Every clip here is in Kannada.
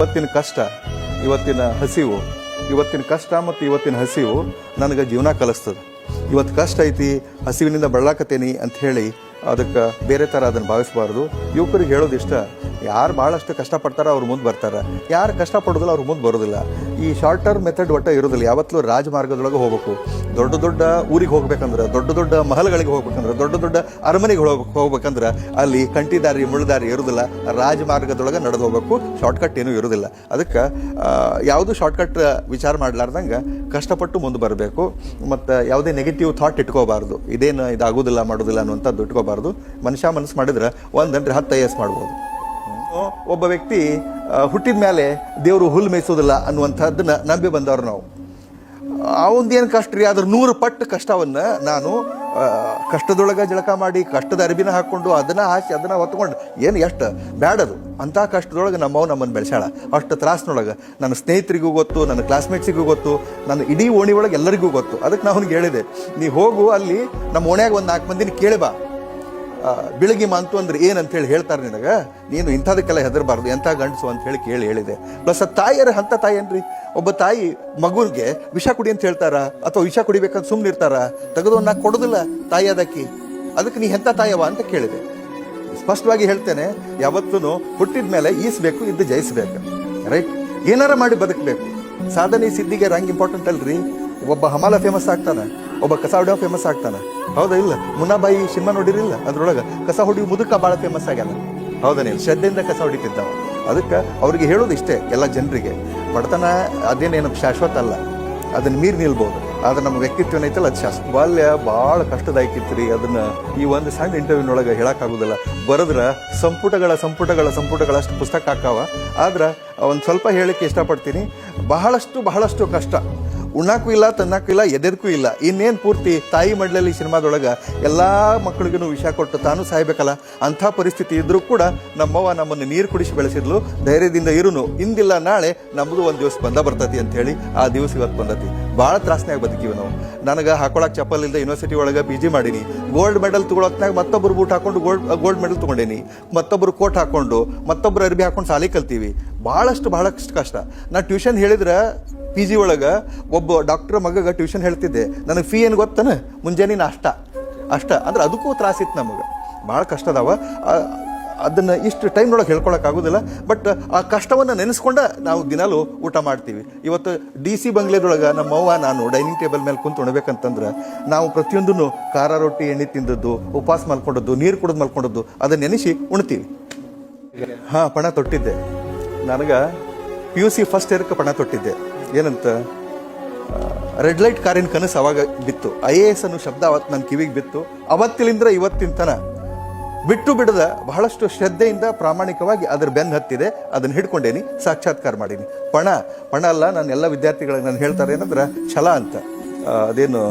ಇವತ್ತಿನ ಕಷ್ಟ, ಇವತ್ತಿನ ಹಸಿವು, ಇವತ್ತಿನ ಕಷ್ಟ ಮತ್ತು ಇವತ್ತಿನ ಹಸಿವು ನನಗೆ ಜೀವನ ಕಲಿಸ್ತದೆ. ಇವತ್ತು ಕಷ್ಟ ಐತಿ, ಹಸಿವಿನಿಂದ ಬಳಲಾಕತ್ತೇನಿ ಅಂತ ಹೇಳಿ ಅದಕ್ಕೆ ಬೇರೆ ಥರ ಅದನ್ನು ಭಾವಿಸಬಾರ್ದು. ಯುವಕರಿಗೆ ಹೇಳೋದು ಇಷ್ಟ, ಯಾರು ಭಾಳಷ್ಟು ಕಷ್ಟಪಡ್ತಾರೋ ಅವ್ರು ಮುಂದೆ ಬರ್ತಾರೆ. ಯಾರು ಕಷ್ಟಪಡೋದಿಲ್ಲ ಅವ್ರು ಮುಂದೆ ಬರೋದಿಲ್ಲ. ಈ ಶಾರ್ಟ್ ಟರ್ಮ್ ಮೆಥಡ್ ಒಟ್ಟ ಇರೋದಿಲ್ಲ. ಯಾವತ್ತೂ ರಾಜಮಾರ್ಗದೊಳಗೆ ಹೋಗಬೇಕು. ದೊಡ್ಡ ದೊಡ್ಡ ಊರಿಗೆ ಹೋಗ್ಬೇಕಂದ್ರೆ, ದೊಡ್ಡ ದೊಡ್ಡ ಮಹಲ್ಗಳಿಗೆ ಹೋಗ್ಬೇಕಂದ್ರೆ, ದೊಡ್ಡ ದೊಡ್ಡ ಅರಮನೆಗೆ ಹೋಗ್ಬೇಕು ಹೋಗ್ಬೇಕಂದ್ರೆ ಅಲ್ಲಿ ಕಂಟಿದಾರಿ, ಮುಳ್ಳುದಾರಿ ಇರೋದಿಲ್ಲ. ರಾಜಮಾರ್ಗದೊಳಗೆ ನಡೆದು ಹೋಗ್ಬೇಕು. ಶಾರ್ಟ್ಕಟ್ ಏನೂ ಇರೋದಿಲ್ಲ. ಅದಕ್ಕೆ ಯಾವುದು ಶಾರ್ಟ್ಕಟ್ ವಿಚಾರ ಮಾಡಲಾರ್ದಂಗೆ ಕಷ್ಟಪಟ್ಟು ಮುಂದೆ ಬರಬೇಕು. ಮತ್ತು ಯಾವುದೇ ನೆಗೆಟಿವ್ ಥಾಟ್ ಇಟ್ಕೋಬಾರ್ದು. ಇದೇನು ಇದಾಗೋದಿಲ್ಲ, ಮಾಡೋದಿಲ್ಲ ಅನ್ನುವಂಥದ್ದು ಇಟ್ಕೋಬಾರ್ದು. ಮನುಷ್ಯ ಮನಸ್ಸು ಮಾಡಿದ್ರೆ ಒಂದಂದ್ರೆ ಹತ್ತು ಐ ಎಸ್ ಮಾಡ್ಬೋದು. ಒಬ್ಬ ವ್ಯಕ್ತಿ ಹುಟ್ಟಿದ ಮೇಲೆ ದೇವರು ಹುಲ್ಲು ಮೇಯಿಸೋದಿಲ್ಲ ಅನ್ನುವಂಥದ್ದನ್ನು ನಂಬಿ ಬಂದವರು ನಾವು. ಅವಂದೇನು ಕಷ್ಟ ರೀ? ಅದ್ರ ನೂರು ಪಟ್ಟು ಕಷ್ಟವನ್ನು ನಾನು ಕಷ್ಟದೊಳಗೆ ಜಳಕ ಮಾಡಿ, ಕಷ್ಟದ ಅರಿವಿನ ಹಾಕ್ಕೊಂಡು, ಅದನ್ನು ಹಾಸಿ, ಅದನ್ನು ಹೊತ್ಕೊಂಡು, ಏನು ಎಷ್ಟು ಬ್ಯಾಡದು. ಅಂಥ ಕಷ್ಟದೊಳಗೆ ನಮ್ಮವ್ ನಮ್ಮನ್ನು ಬೆಳೆಸಾಳ ಅಷ್ಟು ತ್ರಾಸ್ನೊಳಗೆ ನನ್ನ ಸ್ನೇಹಿತರಿಗೂ ಗೊತ್ತು, ನನ್ನ ಕ್ಲಾಸ್ಮೇಟ್ಸಿಗೂ ಗೊತ್ತು, ನನ್ನ ಇಡೀ ಓಣಿ ಒಳಗೆ ಎಲ್ಲರಿಗೂ ಗೊತ್ತು. ಅದಕ್ಕೆ ನಾನು ಅವ್ನಿಗೆ ಹೇಳಿದೆ, ನೀ ಹೋಗು ಅಲ್ಲಿ ನಮ್ಮ ಓಣ್ಯಾಗ ಒಂದು ನಾಲ್ಕು ಮಂದಿನ ಕೇಳಿ ಬಾ. ಬೆಳಗ್ಗೆ ಮಂತು ಅಂದ್ರೆ ಹೇಳಿ ಹೇಳ್ತಾರೆ ನಿನಗೆ? ನೀನು ಇಂಥದಕ್ಕೆಲ್ಲ ಹೆದರಬಾರ್ದು. ಎಂಥ ಗಂಡಸು ಅಂತ ಹೇಳಿ ಕೇಳಿ ಹೇಳಿದೆ. ಪ್ಲಸ್ ತಾಯಿಯರ ಅಂಥ ತಾಯಿ ಏನ್ರಿ? ಒಬ್ಬ ತಾಯಿ ಮಗುವಿಗೆ ವಿಷ ಕುಡಿ ಅಂತ ಹೇಳ್ತಾರ? ಅಥವಾ ವಿಷ ಕುಡಿಬೇಕಂತ ಸುಮ್ಮನೆ ಇರ್ತಾರ? ತೆಗೆದು ನಾ ಕೊಡೋದಿಲ್ಲ ತಾಯಿ ಅದಕ್ಕೆ. ಅದಕ್ಕೆ ನೀ ಎಂಥ ತಾಯವ ಅಂತ ಕೇಳಿದೆ. ಸ್ಪಷ್ಟವಾಗಿ ಹೇಳ್ತೇನೆ ಯಾವತ್ತೂ ಹುಟ್ಟಿದ ಮೇಲೆ ಈಸ್ಬೇಕು, ಇದ್ದು ಜಯಿಸ್ಬೇಕು. ರೈಟ್ ಏನಾರ ಮಾಡಿ ಬದುಕಬೇಕು. ಸಾಧನೆ, ಸಿದ್ಧಿಗೆ ರ್ಯಾಂಕ್ ಇಂಪಾರ್ಟೆಂಟ್ ಅಲ್ರಿ? ಒಬ್ಬ ಹಮಾಲ ಫೇಮಸ್ ಆಗ್ತಾನೆ. ಒಬ್ಬ ಕಸ ಹೊಡೆಯೋ ಫೇಮಸ್ ಆಗ್ತಾನೆ. ಹೌದಾ, ಇಲ್ಲ? ಮುನ್ನಾಬಾಯಿ ಸಿನಿಮಾ ನೋಡಿರಿಲ್ಲ ಅದ್ರೊಳಗೆ? ಕಸ ಹೊಡಿ ಮುದುಕ ಭಾಳ ಫೇಮಸ್ ಆಗ್ಯಾನ. ನೀವು ಶ್ರದ್ಧೆಯಿಂದ ಕಸ ಹೊಡಿತಿದ್ದಾವ ಅದಕ್ಕೆ ಅವ್ರಿಗೆ ಹೇಳೋದು ಇಷ್ಟೇ, ಎಲ್ಲ ಜನರಿಗೆ. ಬಡತನ ಅದೇನೇನು ಶಾಶ್ವತ ಅಲ್ಲ. ಅದನ್ನ ಮೀರಿ ನಿಲ್ಬೋದು. ಆದ್ರೆ ನಮ್ಮ ವ್ಯಕ್ತಿತ್ವ ಏನೈತಲ್ಲ ಅದು ಶಾಸ್ತ್ರ ಬಾಲ್ಯ ಭಾಳ ಕಷ್ಟದಾಯಕಿತ್ತು ರೀ ಅದನ್ನ ಈ ಒಂದು ಸಣ್ಣ ಇಂಟರ್ವ್ಯೂನೊಳಗೆ ಹೇಳಕ್ಕಾಗೋದಿಲ್ಲ. ಬರೆದ್ರ ಸಂಪುಟಗಳ ಸಂಪುಟಗಳ ಸಂಪುಟಗಳಷ್ಟು ಪುಸ್ತಕ ಹಾಕಾವ. ಆದ್ರೆ ಒಂದು ಸ್ವಲ್ಪ ಹೇಳಕ್ಕೆ ಇಷ್ಟಪಡ್ತೀನಿ. ಬಹಳಷ್ಟು ಬಹಳಷ್ಟು ಕಷ್ಟ. ಉಣ್ಣಾಕು ಇಲ್ಲ, ತನ್ನಕ್ಕೂ ಇಲ್ಲ, ಎದೆದಕ್ಕೂ ಇಲ್ಲ. ಇನ್ನೇನು ಪೂರ್ತಿ ತಾಯಿ ಮಡ್ಲಲ್ಲಿ ಸಿನಿಮಾದೊಳಗೆ ಎಲ್ಲ ಮಕ್ಕಳಿಗೂ ವಿಷ ಕೊಟ್ಟು ತಾನು ಸಾಯ್ಬೇಕಲ್ಲ? ಅಂಥ ಪರಿಸ್ಥಿತಿ ಇದ್ದರೂ ಕೂಡ ನಮ್ಮವ್ವ ನಮ್ಮನ್ನು ನೀರು ಕುಡಿಸಿ ಬೆಳೆಸಿದ್ಲು. ಧೈರ್ಯದಿಂದ ಇರುನು. ಇಂದಿಲ್ಲ, ನಾಳೆ ನಮ್ಮದು ಒಂದು ದಿವಸ ಬಂದ ಬರ್ತತಿ ಅಂತ ಹೇಳಿ ಆ ದಿವಸ ಇವತ್ತು ಬಂದತಿ. ಭಾಳ ತ್ರಾಸನ್ಯಾಗ ಬದುಕೀವಿ ನಾವು. ನನಗೆ ಹಾಕೊಳಕ್ಕೆ ಚಪ್ಪಲ್ ಇಲ್ಲದೆ ಯೂನಿವರ್ಸಿಟಿ ಒಳಗೆ ಪಿ ಜಿ ಮಾಡೀನಿ. ಗೋಲ್ಡ್ ಮೆಡಲ್ ತಗೊಳಕ್ನಾಗ ಮತ್ತೊಬ್ಬರು ಬೂಟ್ ಹಾಕೊಂಡು ಗೋಲ್ಡ್ ಗೋಲ್ಡ್ ಮೆಡಲ್ ತೊಗೊಂಡೇನಿ. ಮತ್ತೊಬ್ಬರು ಕೋಟ್ ಹಾಕೊಂಡು ಮತ್ತೊಬ್ಬರು ಅರ್ಬಿ ಹಾಕೊಂಡು ಸಾಲಿ ಕಲ್ತೀವಿ. ಭಾಳಷ್ಟು ಭಾಳಷ್ಟು ಕಷ್ಟ. ನಾ ಟ್ಯೂಷನ್ ಹೇಳಿದ್ರೆ ಪಿ ಜಿ ಒಳಗೆ ಒಬ್ಬ ಡಾಕ್ಟ್ರ್ ಮಗಗೆ ಟ್ಯೂಷನ್ ಹೇಳ್ತಿದ್ದೆ, ನನಗೆ ಫೀ ಏನು ಗೊತ್ತನ? ಮುಂಜಾನೆ ನಾಷ್ಟ. ಅಷ್ಟ, ಅಂದ್ರೆ ಅದಕ್ಕೂ ತ್ರಾಸಿತ್ತು ನಮಗೆ. ಭಾಳ ಕಷ್ಟ ಅದಾವ. ಅದನ್ನು ಇಷ್ಟು ಟೈಮ್ನೊಳಗೆ ಹೇಳ್ಕೊಳಕ್ಕಾಗೋದಿಲ್ಲ ಬಟ್ ಆ ಕಷ್ಟವನ್ನು ನೆನೆಸ್ಕೊಂಡ ನಾವು ದಿನಾಲು ಊಟ ಮಾಡ್ತೀವಿ. ಇವತ್ತು ಡಿ ಸಿ ಬಂಗ್ಲೆದೊಳಗೆ ನಮ್ಮ ಅವ್ವ, ನಾನು ಡೈನಿಂಗ್ ಟೇಬಲ್ ಮೇಲೆ ಕುಂತು ಉಣ್ಬೇಕಂತಂದ್ರೆ ನಾವು ಪ್ರತಿಯೊಂದನ್ನು ಖಾರ ರೊಟ್ಟಿ, ಎಣ್ಣೆ ತಿಂದದ್ದು, ಉಪವಾಸ ಮಲ್ಕೊಂಡದ್ದು, ನೀರು ಕುಡಿದು ಮಲ್ಕೊಂಡದ್ದು ಅದನ್ನ ನೆನೆಸಿ ಉಣ್ತೀವಿ. ಹಾಂ, ಪಣ ತೊಟ್ಟಿದ್ದೆ. ನನಗೆ ಪಿ ಯು ಸಿ ಫಸ್ಟ್ ಇಯರ್ಕ್ಕೆ ಪಣ ತೊಟ್ಟಿದ್ದೆ. ಏನಂತ? ರೆಡ್ ಲೈಟ್ ಕಾರಿನ ಕನಸು ಅವಾಗ ಬಿತ್ತು. ಐ ಎ ಎಸ್ ಅನ್ನೋ ಶಬ್ದ ಅವತ್ತು ನನ್ನ ಕಿವಿಗೆ ಬಿತ್ತು. ಅವತ್ತಿಲಿಂದ ಇವತ್ತಿನ ತನ ಬಿಟ್ಟು ಬಿಡದ ಬಹಳಷ್ಟು ಶ್ರದ್ಧೆಯಿಂದ ಪ್ರಾಮಾಣಿಕವಾಗಿ ಅದ್ರ ಬೆನ್ನು ಹತ್ತಿದೆ. ಅದನ್ನು ಹಿಡ್ಕೊಂಡೇನಿ, ಸಾಕ್ಷಾತ್ಕಾರ ಮಾಡೀನಿ. ಪಣ ಪಣ ಅಲ್ಲ, ನಾನು ಎಲ್ಲ ವಿದ್ಯಾರ್ಥಿಗಳಿಗೆ ನಾನು ಹೇಳ್ತಾರೆ ಏನಂದ್ರೆ, ಛಲ ಅಂತ. ಅದೇನು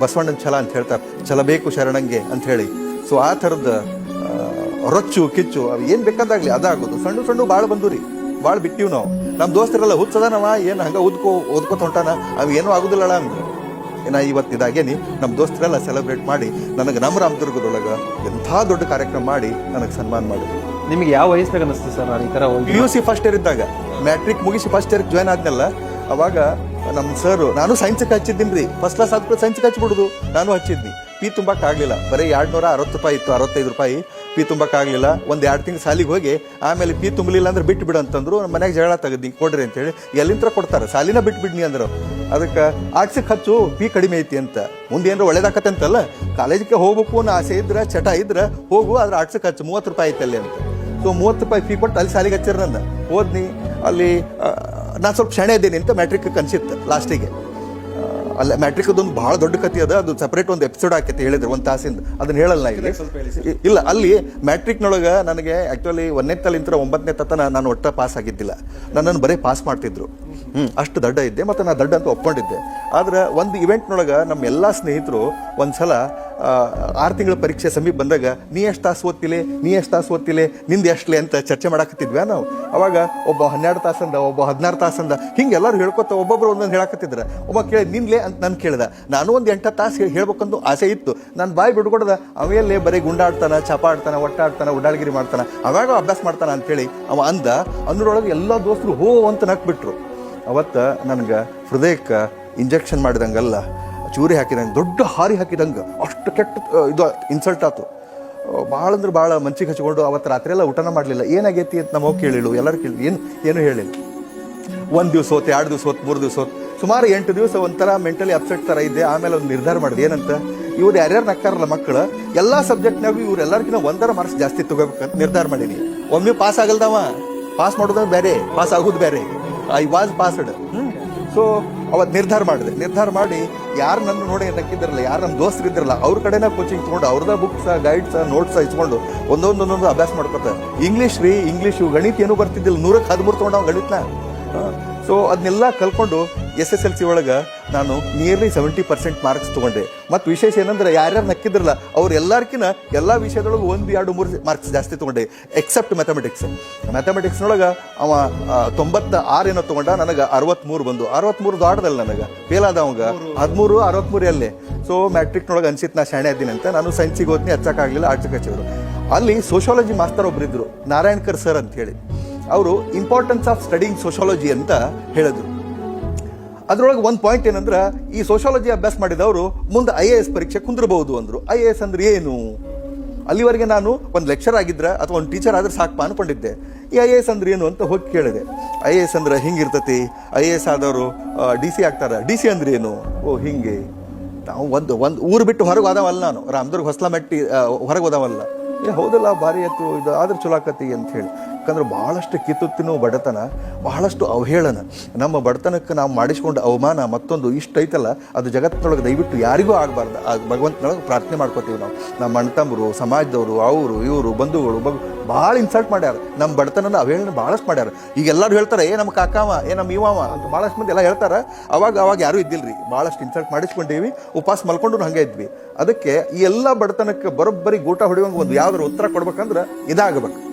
ಬಸವಣ್ಣನ ಛಲ ಅಂತ ಹೇಳ್ತಾರೆ. ಛಲ ಬೇಕು ಶರಣಂಗೆ ಅಂತ ಹೇಳಿ. ಸೊ ಆ ಥರದ ರೊಚ್ಚು, ಕಿಚ್ಚು, ಅವು ಏನು ಬೇಕಾದಾಗಲಿ ಅದಾಗೋದು. ಸಣ್ಣ ಸಣ್ಣ ಭಾಳ ಬಂದು ರೀ ಭಾಳ ಬಿಟ್ಟಿವ್ ನಾವು ನಮ್ಮ ದೋಸ್ತರೆಲ್ಲ ನಾವ ಏನು ಹಂಗೆ ಓದ್ಕೋ ಓದ್ಕೋತ ಹೊಂಟಾನ? ಅವು ಏನೂ ಆಗುದಿಲ್ಲಳ ಅಂದ್ರು ಏನ ಇವತ್ತು ಇದಾಗೇನಿ ನಮ್ಮ ದೋಸ್ತರೆಲ್ಲ ಸೆಲೆಬ್ರೇಟ್ ಮಾಡಿ ನನಗೆ ನಮ್ಮ ರಾಮದುರ್ಗದೊಳಗೆ ಎಂಥ ದೊಡ್ಡ ಕಾರ್ಯಕ್ರಮ ಮಾಡಿ ನನಗೆ ಸನ್ಮಾನ ಮಾಡಿದ್ರು ನಿಮಗೆ ಯಾವ ವಯಸ್ಸಿನಾಗ ಅನಿಸ್ತು ಸರ್ ನಾನು ಈ ಥರ ಹೋಗಿ? P U C first year ಇದ್ದಾಗ. ಮ್ಯಾಟ್ರಿಕ್ ಮುಗಿಸಿ ಫಸ್ಟ್ ಇಯರ್ ಜಾಯ್ನ್ ಆದ್ನಲ್ಲ ಅವಾಗ ನಮ್ಮ ಸರ್ ನಾನು ಸೈನ್ಸ್ಗೆ ಹಚ್ಚಿದ್ದೀನಿ ರೀ ಫಸ್ಟ್ ಕ್ಲಾಸ್ ಆದ್ಮೇಲೆ ಸೈನ್ಸ್ಗೆ ಹಚ್ಬಿಡುದು ನಾನು ಹಚ್ಚಿದ್ನಿ. ಪಿ ತುಂಬಕ್ಕೆ ಆಗಲಿಲ್ಲ ಬರೀ ಎರಡು ನೂರ ಅರವತ್ತು ರೂಪಾಯಿ ಇತ್ತು, ಅರವತ್ತೈದು ರೂಪಾಯಿ ಪಿ ತುಂಬಕ್ಕೆ ಆಗಲಿಲ್ಲ ಒಂದು ಎರಡು ತಿಂಗಳು ಸಾಲಿಗೆ ಹೋಗಿ ಆಮೇಲೆ ಪಿ ತುಂಬಲಿಲ್ಲ ಅಂದ್ರೆ ಬಿಟ್ಟು ಬಿಡು ಅಂತಂದ್ರು ನಮ್ಮ ಮನೆಗೆ ಜಗಳ ತೆಗೆದು ಕೊಡ್ರಿ ಅಂತೇಳಿ ಎಲ್ಲಿಂತ್ರ ಕೊಡ್ತಾರೆ. ಸಾಲಿನ ಬಿಟ್ಟು ಬಿಡ್ನಿ ಅಂದ್ರು. ಅದಕ್ಕೆ ಆರ್ಟ್ಸಿಗೆ ಖರ್ಚು ಪಿ ಕಡಿಮೆ ಐತಿ ಅಂತ. ಮುಂದೆ ಏನಾರು ಒಳ್ಳೇದಾಕತ್ತೆ ಅಂತಲ್ಲ, ಕಾಲೇಜಿಗೆ ಹೋಗ್ಬೇಕು ಅನ್ನೋ ಆಸೆ ಇದ್ರೆ, ಚಟ ಇದ್ರೆ, ಹೋಗು, ಆದ್ರೆ ಆರ್ಟ್ಸಿಗೆ ಖರ್ಚು ಮೂವತ್ತು ರೂಪಾಯಿ ಐತೆ ಅಲ್ಲಿ ಅಂತ. ಸೊ ಮೂವತ್ತು ರೂಪಾಯಿ ಫೀ ಕೊಟ್ಟು ಅಲ್ಲಿ ಸಾಲಿಗೆ ಹಚ್ಚಿರ ನನ್ನ ಹೋದ್ನಿ, ಅಲ್ಲಿ ನಾನು ಸ್ವಲ್ಪ ಕ್ಷಣ ಇದ್ದೀನಿ ಅಂತ ಮ್ಯಾಟ್ರಿಕ್ ಕನ್ಸಿತ್ತು ಲಾಸ್ಟಿಗೆ. ಅಲ್ಲ ಮ್ಯಾಟ್ರಿಕ್ ಅದೊಂದು ಬಹಳ ದೊಡ್ಡ ಕಥೆ ಅದ ಅದು ಸಪ್ರೇಟ್ ಒಂದು ಎಪಿಸೋಡ್ ಆಕೈತಿ ಹೇಳಿದ್ರು ಒಂದು ತಾಸಿಂದ. ಅದನ್ನ ಹೇಳಲ್ಲ ಇಲ್ಲಿ. ಇಲ್ಲ ಅಲ್ಲಿ ಮ್ಯಾಟ್ರಿಕ್ನೊಳಗೆ ನನಗೆ ಆ್ಯಕ್ಚುಲಿ ಒಂದನೇ ತಲಿಂತ್ರ ಒಂಬತ್ತನೇ ತತನ ನಾನು ಒಟ್ಟ ಪಾಸ್ ಆಗಿದ್ದಿಲ್ಲ. ನನ್ನನ್ನು ಬರೀ ಪಾಸ್ ಮಾಡ್ತಿದ್ರು. ಹ್ಞೂ ಅಷ್ಟು ದಡ್ಡ ಇದ್ದೆ ಮತ್ತು ನಾನು ದಡ್ಡ ಅಂತ ಒಪ್ಕೊಂಡಿದ್ದೆ. ಆದ್ರೆ ಒಂದು ಇವೆಂಟ್ನೊಳಗೆ ನಮ್ಮ ಎಲ್ಲ ಸ್ನೇಹಿತರು ಒಂದು ಸಲ ಆರು ತಿಂಗಳ ಪರೀಕ್ಷೆ ಸಮೀಪ ಬಂದಾಗ, ನೀ ಎಷ್ಟು ತಾಸು ಓದ್ತಿಲೆ? ನೀ ಎಷ್ಟು ತಾಸು ಓದ್ತಿಲೆ? ನಿಂದು ಎಷ್ಟಲೆ? ಅಂತ ಚರ್ಚೆ ಮಾಡಾಕತ್ತಿದ್ವಿ ನಾವು. ಅವಾಗ ಒಬ್ಬ ಹನ್ನೆರಡು ತಾಸಂದ, ಒಬ್ಬ ಹದಿನಾರು ತಾಸಂದ, ಹಿಂಗೆ ಎಲ್ಲರೂ ಹೇಳ್ಕೊತ ಒಬ್ಬೊಬ್ರು ಒಂದೊಂದು ಹೇಳಾಕತ್ತಿದ್ರೆ. ಒಬ್ಬ ಕೇಳಿ ನಿನ್ಲೆ ಅಂತ ನಾನು ಕೇಳಿದೆ. ನಾನು ಒಂದು ಎಂಟು ತಾಸು ಹೇಳ್ಬೇಕಂದು ಆಸೆ ಇತ್ತು. ನಾನು ಬಾಯಿ ಬಿಡ್ಕೊಡ್ದೆ ಅವೆಲ್ಲೇ ಬರೀ ಗುಂಡಾಡ್ತಾನೆ ಚಪ ಆಡ್ತಾನ, ಒಟ್ಟಾಡ್ತಾನೆ, ಉಡಾಳ್ಗಿರಿ ಮಾಡ್ತಾನೆ, ಅವಾಗ ಅಭ್ಯಾಸ ಮಾಡ್ತಾನೆ ಅಂತೇಳಿ ಅವ ಅಂದ. ಅಂದ್ರೊಳಗೆ ಎಲ್ಲ ದೋಸ್ತರು ಹೋ ಅಂತ ನಕ್ಬಿಟ್ರು. ಅವತ್ತ ನನಗೆ ಹೃದಯಕ್ಕೆ ಇಂಜೆಕ್ಷನ್ ಮಾಡಿದಂಗಲ್ಲ, ಚೂರಿ ಹಾಕಿದಂಗೆ, ದೊಡ್ಡ ಹಾರಿ ಹಾಕಿದಂಗೆ, ಅಷ್ಟು ಕೆಟ್ಟ ಇದು ಇನ್ಸಲ್ಟ್ ಆಯ್ತು ಭಾಳ ಅಂದ್ರೆ ಭಾಳ ಮಂಚಿಗೆ ಹಚ್ಕೊಂಡು ಅವತ್ತು ರಾತ್ರಿ ಎಲ್ಲ ಊಟನ ಮಾಡಲಿಲ್ಲ. ಏನಾಗೈತಿ ಅಂತ ನಮ್ಮ ಕೇಳಿಳು, ಎಲ್ಲರೂ ಕೇಳಿ ಏನು ಏನು ಹೇಳಿಲ್ಲ. ಒಂದು ದಿವಸ ಹೋತು ಎರಡು ದಿವಸ ಹೋತು ಮೂರು ದಿವಸ ಹೋತು ಸುಮಾರು ಎಂಟು ದಿವಸ ಒಂಥರ ಮೆಂಟಲಿ ಅಪ್ಸೆಟ್ ಥರ ಇದ್ದೆ, ಆಮೇಲೆ ಒಂದು ನಿರ್ಧಾರ ಮಾಡಿದೆ, ಏನಂತ, ಇವ್ರು ಯಾರ್ಯಾರು ನಕ್ಕಾರಲ್ಲ ಮಕ್ಕಳು ಎಲ್ಲ ಸಬ್ಜೆಕ್ಟ್ನಾಗೂ ಇವ್ರು ಎಲ್ಲರಿಗಿಂತ ಒಂದರ ಮಾರ್ಕ್ಸ್ ಜಾಸ್ತಿ ತಗೋಬೇಕಂತ ನಿರ್ಧಾರ ಮಾಡೀನಿ. ಒಮ್ಮೆ ಪಾಸ್ ಆಗಲ್ದವ ಪಾಸ್ ಮಾಡೋದು ಬೇರೆ ಪಾಸ್ ಆಗೋದು ಬೇರೆ ಐ ವಾಸ್ ಪಾಸ್ಡ್ ಸೊ ಅವತ್ತು ನಿರ್ಧಾರ ಮಾಡಿದೆ. ನಿರ್ಧಾರ ಮಾಡಿ, ಯಾರು ನನ್ನ ನೋಡಿ ನಕ್ಕಿದ್ರಲ್ಲ ಯಾರು ನಮ್ಮ ದೋಸ್ತರು ಇದ್ದಿರಲ್ಲ, ಅವ್ರ ಕಡೆನ ಕೋಚಿಂಗ್ ತೊಗೊಂಡು, ಅವ್ರದ ಬುಕ್ಸ್ ಗೈಡ್ಸ್ ನೋಟ್ಸ್ ಇಸ್ಕೊಂಡು ಒಂದೊಂದೊಂದೊಂದು ಒಂದೊಂದು ಅಭ್ಯಾಸ ಮಾಡ್ಕೊತಾರೆ ಇಂಗ್ಲೀಷ್ ರೀ ಇಂಗ್ಲೀಷು ಗಣಿತ ಏನೂ ಬರ್ತಿದ್ದಿಲ್ಲ ನೂರಕ್ಕೆ ಹದಿಮೂರು ತೊಗೊಂಡು ಅವ್ನು ಗಣಿತನ ಸೊ ಅದನ್ನೆಲ್ಲ ಕಲ್ಕೊಂಡು ಎಸ್ ಎಸ್ ಎಲ್ ಸಿ ಒಳಗೆ ನಾನು ನಿಯರ್ಲಿ ಸೆವೆಂಟಿ ಪರ್ಸೆಂಟ್ ಮಾರ್ಕ್ಸ್ ತೊಗೊಂಡೆ. ಮತ್ತು ವಿಶೇಷ ಏನಂದ್ರೆ ಯಾರ್ಯಾರು ನಕ್ಕಿದ್ರಲ್ಲ, ಅವ್ರು ಎಲ್ಲರ್ಕಿನ ಎಲ್ಲ ವಿಷಯದೊಳಗೆ ಒಂದು ಎರಡು, ಮೂರು ಮಾರ್ಕ್ಸ್ ಜಾಸ್ತಿ ತೊಗೊಂಡೆ ಎಕ್ಸೆಪ್ಟ್ ಮ್ಯಾಥಮೆಟಿಕ್ಸ್ ಮ್ಯಾಥಮೆಟಿಕ್ಸ್ನೊಳಗೆ ಅವ ತೊಂಬತ್ತ ಆರು ಏನೋ ತೊಗೊಂಡ, ನನಗೆ ಅರವತ್ತ್ಮೂರು ಬಂದು. ಅರವತ್ತ್ಮೂರು ದಾಟದಲ್ಲ ನನಗೆ ಫೇಲ್ ಆದ ಆದವಂಗ. ಹದಿಮೂರು ಅರವತ್ತ್ಮೂರು ಅಲ್ಲೇ ಸೊ ಮ್ಯಾಟ್ರಿಕ್ನೊಳಗೆ ಅನ್ಸಿತ್ತು ನಾ ಶಾಣೆ ಅದೀನಿ ಅಂತ. ನಾನು ಸೈನ್ಸಿಗೆ ಓದ್ನಿ ಹಚ್ಚಕ್ಕಾಗಲಿಲ್ಲ ಆರ್ಟ್ಸ್ ಹಚ್ಚಿದ್ರು ಅಲ್ಲಿ ಸೋಷಾಲಜಿ ಮಾಸ್ತರ್ ಒಬ್ಬರಿದ್ರು ನಾರಾಯಣ್ಕರ್ ಸರ್ ಅಂತ ಹೇಳಿ. ಅವರು ಇಂಪಾರ್ಟೆನ್ಸ್ ಆಫ್ ಸ್ಟಡಿಂಗ್ ಸೋಷಾಲಜಿ ಅಂತ ಹೇಳಿದ್ರು. ಅದರೊಳಗೆ ಒಂದು ಪಾಯಿಂಟ್ ಏನಂದ್ರೆ, ಈ ಸೋಷಾಲಜಿ ಅಭ್ಯಾಸ ಮಾಡಿದವರು ಮುಂದೆ ಐ ಎ ಎಸ್ ಪರೀಕ್ಷೆ ಕುಂದಿರಬಹುದು ಅಂದರು. ಐ ಎ ಎಸ್ ಅಂದ್ರೆ ಏನು? ಅಲ್ಲಿವರೆಗೆ ನಾನು ಒಂದು ಲೆಕ್ಚರ್ ಆಗಿದ್ರೆ ಅಥವಾ ಒಂದು ಟೀಚರ್ ಆದ್ರೆ ಸಾಕಪ್ಪ ಅನ್ಕೊಂಡಿದ್ದೆ. ಈ ಐ ಎ ಎಸ್ ಅಂದ್ರೆ ಏನು ಅಂತ ಹೋಗಿ ಕೇಳಿದೆ. ಐ ಎ ಎಸ್ ಅಂದ್ರೆ ಹಿಂಗಿರ್ತತಿ? ಐ ಎ ಎಸ್ ಆದವರು ಡಿ ಸಿ ಆಗ್ತಾರೆ? ಡಿ ಸಿ ಅಂದ್ರೆ ಏನು? ಓ, ಹಿಂಗೆ. ನಾವು ಒಂದು ಒಂದು ಊರು ಬಿಟ್ಟು ಹೊರಗೆ ಹೋದವಲ್ಲ ನಾನು. ರಾಮದುರ್ಗ ಹೊಸಲ ಮೆಟ್ಟಿ ಹೊರಗೆ ಹೋದವಲ್ಲ. ಏ, ಹೌದಲ್ಲ, ಭಾರಿ ಆಯ್ತು, ಇದು ಆದ್ರೆ ಚಲೋ ಆಕತಿ ಅಂತ ಹೇಳಿ. ಯಾಕಂದ್ರೆ ಭಾಳಷ್ಟು ತಿನ್ನುವ ಬಡತನ, ಬಹಳಷ್ಟು ಅವಹೇಳನ. ನಮ್ಮ ಬಡತನಕ್ಕೆ ನಾವು ಮಾಡಿಸ್ಕೊಂಡು ಅವಮಾನ ಮತ್ತೊಂದು ಇಷ್ಟ ಐತಲ್ಲ, ಅದು ಜಗತ್ತಿನೊಳಗೆ ದಯವಿಟ್ಟು ಯಾರಿಗೂ ಆಗಬಾರ್ದು. ಭಗವಂತನೊಳಗೆ ಪ್ರಾರ್ಥನೆ ಮಾಡ್ಕೋತೀವಿ ನಾವು. ನಮ್ಮ ಅಣ್ಣತಮ್ಮರು, ಸಮಾಜದವರು, ಅವರು, ಇವರು, ಬಂಧುಗಳು, ಬಗ್, ಭಾಳ ಇನ್ಸಲ್ಟ್ ಮಾಡ್ಯಾರ. ನಮ್ಮ ಬಡತನನ ಅವಹೇಳನ ಭಾಳಷ್ಟು ಮಾಡ್ಯಾರ. ಈಗ ಎಲ್ಲರೂ ಹೇಳ್ತಾರೆ, ಏ ನಮ್ಮ ಕಾಕಾವ, ಏ ನಮ್ಮ ಇವಾವ ಅಂತ ಭಾಳಷ್ಟು ಮಂದಿ ಎಲ್ಲ ಹೇಳ್ತಾರೆ. ಅವಾಗ ಅವಾಗ ಯಾರೂ ಇದ್ದಿಲ್ಲರಿ ಭಾಳಷ್ಟು ಇನ್ಸಲ್ಟ್ ಮಾಡಿಸ್ಕೊಂಡೀವಿ. ಉಪವಾಸ ಮಲ್ಕೊಂಡು ಹಂಗೆ ಇದ್ವಿ. ಅದಕ್ಕೆ ಈ ಎಲ್ಲ ಬಡತನಕ್ಕೆ ಬರೋಬ್ಬರಿ ಗೂಟ ಹೊಡೆಯುವಂಗೆ ಒಂದು ಯಾವ್ದಾರು ಉತ್ತರ ಕೊಡ್ಬೇಕಂದ್ರೆ ಇದಾಗಬೇಕು.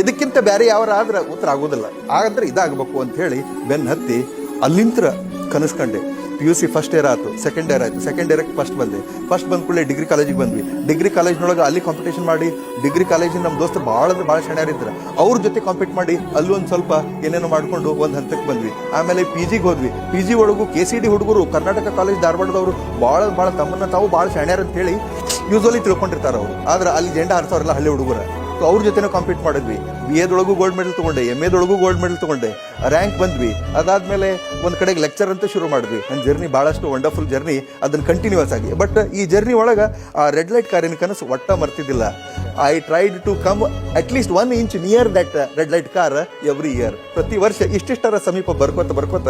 ಇದಕ್ಕಿಂತ ಬೇರೆ ಯಾವ್ರ ಆದ್ರೆ ಉತ್ತರ ಆಗೋದಿಲ್ಲ. ಆದ್ರೆ ಇದಾಗಬೇಕು ಅಂತ ಹೇಳಿ ಬೆನ್ನು ಹತ್ತಿ ಅಲ್ಲಿಂತ್ರ ಕನಸ್ಕೊಂಡೆ. P U C first year ಆಯ್ತು ಸೆಕೆಂಡ್ ಇಯರ್ ಆಯ್ತು ಸೆಕೆಂಡ್ ಇಯರ್ಗೆ ಫಸ್ಟ್ ಬಂದೆ. ಫಸ್ಟ್ ಬಂದ ಕೂಡಲೇ ಡಿಗ್ರಿ ಕಾಲೇಜಿಗೆ ಬಂದ್ವಿ. ಡಿಗ್ರಿ ಕಾಲೇಜ್ನೊಳಗೆ ಅಲ್ಲಿ ಕಾಂಪಿಟೇಷನ್ ಮಾಡಿ ಡಿಗ್ರಿ ಕಾಲೇಜಿನ ನಮ್ಮ ದೋಸ್ತ ಭಾಳ ಅಂದ್ರೆ ಭಾಳ ಶಣ್ಯಾರಿದ್ರು ಅವ್ರ ಜೊತೆ ಕಾಂಪೀಟ್ ಮಾಡಿ ಅಲ್ಲೂ ಒಂದು ಸ್ವಲ್ಪ ಏನೇನೋ ಮಾಡ್ಕೊಂಡು ಒಂದು ಹಂತಕ್ಕೆ ಬಂದ್ವಿ. ಆಮೇಲೆ ಪಿ ಜಿಗೆ ಹೋದ್ವಿ. ಪಿ ಜಿ ಒಳಗೂ ಕೆ ಸಿ ಡಿ ಹುಡುಗರು ಕರ್ನಾಟಕ ಕಾಲೇಜ್ ಧಾರವಾಡದವರು ಭಾಳ ಭಾಳ ತಮ್ಮನ್ನ ತಾವು ಭಾಳ ಶಣ್ಯಾರ ಅಂತ ಹೇಳಿ ಯೂಸ್ವಲಿ ತಿಳ್ಕೊಂಡಿರ್ತಾರೆ ಅವರು. ಆದ್ರೆ ಅಲ್ಲಿ ಜೆಂಡ ಹಾರಿಸೋರೆಲ್ಲ ಹಳ್ಳಿ ಹುಡುಗರ. ಅವ್ರ ಜೊತೆನೂ ಕಾಂಪೀಟ್ ಮಾಡಿದ್ವಿ. ಬಿ ಎದೊಳಗೂ ಗೋಲ್ಡ್ ಮೆಡಲ್ ತೊಗೊಂಡೆ ಎಂ ಎದೊಳಗೂ ಗೋಲ್ಡ್ ಮೆಡಲ್ ತೊಗೊಂಡೆ. ರ್ಯಾಂಕ್ ಬಂದ್ವಿ. ಅದಾದಮೇಲೆ ಒಂದು ಕಡೆಗೆ ಲೆಕ್ಚರ್ ಅಂತ ಶುರು ಮಾಡಿದ್ವಿ. ನನ್ನ ಜರ್ನಿ ಭಾಳಷ್ಟು ವಂಡರ್ಫುಲ್ ಜರ್ನಿ ಅದನ್ನು ಕಂಟಿನ್ಯೂಸ್ ಆಗಿ. ಬಟ್ ಈ ಜರ್ನಿ ಒಳಗೆ ಆ ರೆಡ್ ಲೈಟ್ ಕಾರಿನ ಕನಸು ಒಟ್ಟ ಮರ್ತಿದ್ದಿಲ್ಲ. I tried to come at least one inch near that red light car every year ಪ್ರತಿ ವರ್ಷ ಇಷ್ಟಿಷ್ಟರ ಸಮೀಪ ಬರ್ಕೋತ ಬರ್ಕೋತ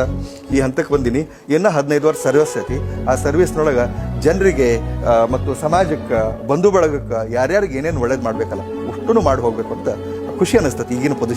ಈ ಹಂತಕ್ಕೆ ಬಂದೀನಿ. ಇನ್ನೂ ಹದಿನೈದು ವರ್ಷ ಸರ್ವಿಸ್ ಐತಿ. ಆ ಸರ್ವಿಸ್ನೊಳಗೆ ಜನರಿಗೆ ಮತ್ತು ಸಮಾಜಕ್ಕೆ, ಬಂಧು ಬಳಗಕ್ಕೆ ಯಾರ್ಯಾರಿಗೆ ಏನೇನು ಒಳ್ಳೇದು ಮಾಡಬೇಕಲ್ಲ ಅಷ್ಟೂ ಮಾಡಿ ಹೋಗ್ಬೇಕು ಅಂತ ಖುಷಿ ಅನಿಸ್ತತಿ ಈಗಿನ ಪೊಸಿಷನ್